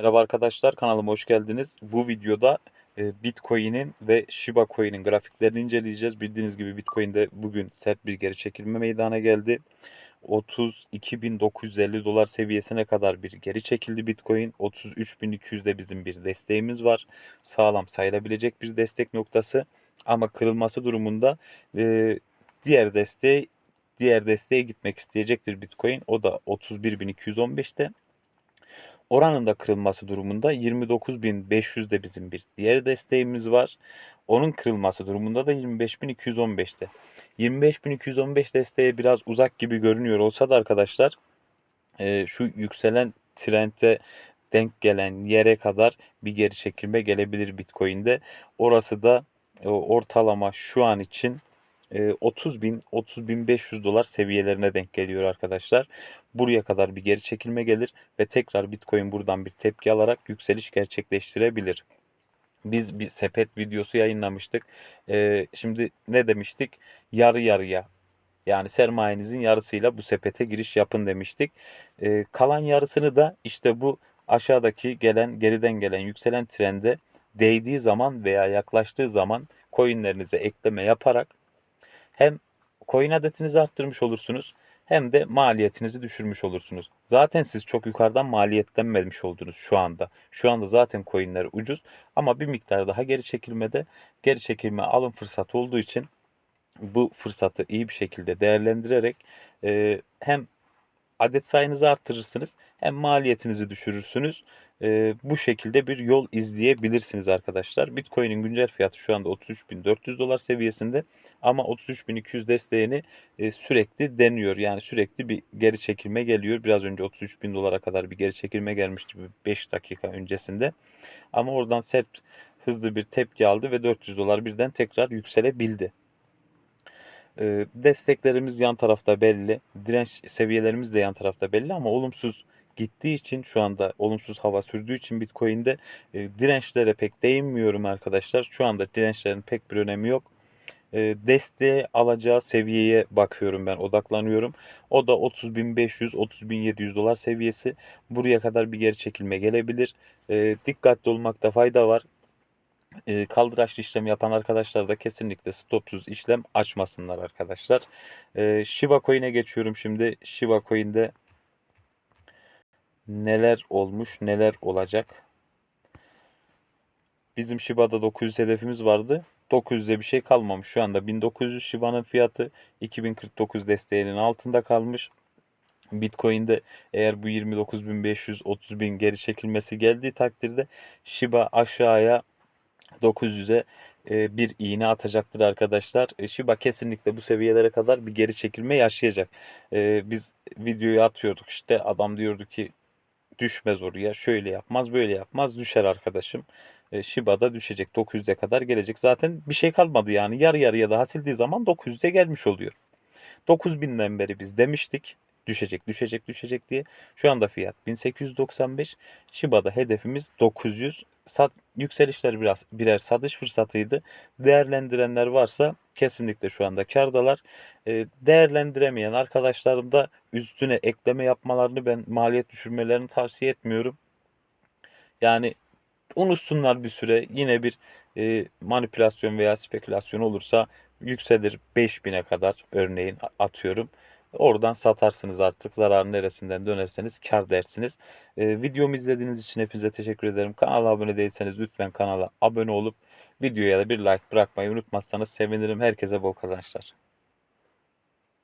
Merhaba arkadaşlar kanalıma hoş geldiniz. Bu videoda e, Bitcoin'in ve Shiba Coin'in grafiklerini inceleyeceğiz. Bildiğiniz gibi Bitcoin'de bugün sert bir geri çekilme meydana geldi. 32.950 dolar seviyesine kadar bir geri çekildi Bitcoin. 33.200'de bizim bir desteğimiz var. Sağlam sayılabilecek bir destek noktası. Ama kırılması durumunda e, diğer desteğe diğer desteğe gitmek isteyecektir Bitcoin. O da 31.215'te. Oranın da kırılması durumunda 29.500'de bizim bir diğer desteğimiz var. Onun kırılması durumunda da 25.215'te. 25.215 desteğe biraz uzak gibi görünüyor olsa da arkadaşlar e, şu yükselen trende denk gelen yere kadar bir geri çekilme gelebilir Bitcoin'de. Orası da e, ortalama şu an için 30 bin 30 bin 500 dolar seviyelerine denk geliyor arkadaşlar. Buraya kadar bir geri çekilme gelir ve tekrar Bitcoin buradan bir tepki alarak yükseliş gerçekleştirebilir. Biz bir sepet videosu yayınlamıştık. Şimdi ne demiştik? Yarı yarıya yani sermayenizin yarısıyla bu sepete giriş yapın demiştik. Ee, kalan yarısını da işte bu aşağıdaki gelen geriden gelen yükselen trende değdiği zaman veya yaklaştığı zaman coinlerinize ekleme yaparak hem coin adetinizi arttırmış olursunuz hem de maliyetinizi düşürmüş olursunuz. Zaten siz çok yukarıdan maliyetlenmemiş oldunuz şu anda. Şu anda zaten coinler ucuz ama bir miktar daha geri çekilmede geri çekilme alım fırsatı olduğu için bu fırsatı iyi bir şekilde değerlendirerek e, hem adet sayınızı arttırırsınız hem maliyetinizi düşürürsünüz. E, bu şekilde bir yol izleyebilirsiniz arkadaşlar. Bitcoin'in güncel fiyatı şu anda 33.400 dolar seviyesinde ama 33.200 desteğini e, sürekli deniyor. Yani sürekli bir geri çekilme geliyor. Biraz önce 33.000 dolara kadar bir geri çekilme gelmişti 5 dakika öncesinde. Ama oradan sert hızlı bir tepki aldı ve 400 dolar birden tekrar yükselebildi. E, desteklerimiz yan tarafta belli. Direnç seviyelerimiz de yan tarafta belli ama olumsuz gittiği için şu anda olumsuz hava sürdüğü için Bitcoin'de e, dirençlere pek değinmiyorum arkadaşlar. Şu anda dirençlerin pek bir önemi yok. E, desteği alacağı seviyeye bakıyorum ben odaklanıyorum. O da 30.500 30.700 dolar seviyesi. Buraya kadar bir geri çekilme gelebilir. E, dikkatli olmakta fayda var e, kaldıraçlı işlem yapan arkadaşlar da kesinlikle stopsuz işlem açmasınlar arkadaşlar. E, Shiba Coin'e geçiyorum şimdi. Shiba Coin'de neler olmuş, neler olacak. Bizim Shiba'da 900 hedefimiz vardı. 900'e bir şey kalmamış. Şu anda 1900 Shiba'nın fiyatı 2049 desteğinin altında kalmış. Bitcoin'de eğer bu 29.500 geri çekilmesi geldiği takdirde Shiba aşağıya 900'e e, bir iğne atacaktır arkadaşlar. E, Shiba kesinlikle bu seviyelere kadar bir geri çekilme yaşayacak. E, biz videoyu atıyorduk işte adam diyordu ki düşmez oraya şöyle yapmaz böyle yapmaz düşer arkadaşım. Shiba da düşecek 900'e kadar gelecek. Zaten bir şey kalmadı yani yarı yarıya daha sildiği zaman 900'e gelmiş oluyor. 9000'den beri biz demiştik düşecek, düşecek, düşecek diye. Şu anda fiyat 1895. Shiba'da hedefimiz 900. Sat, yükselişler biraz birer satış fırsatıydı. Değerlendirenler varsa kesinlikle şu anda kardalar. E, değerlendiremeyen arkadaşlarım da üstüne ekleme yapmalarını ben maliyet düşürmelerini tavsiye etmiyorum. Yani unutsunlar bir süre yine bir e, manipülasyon veya spekülasyon olursa yükselir 5000'e kadar örneğin atıyorum. Oradan satarsınız artık. Zararın neresinden dönerseniz kar dersiniz. Ee, videomu izlediğiniz için hepinize teşekkür ederim. Kanala abone değilseniz lütfen kanala abone olup videoya da bir like bırakmayı unutmazsanız sevinirim. Herkese bol kazançlar.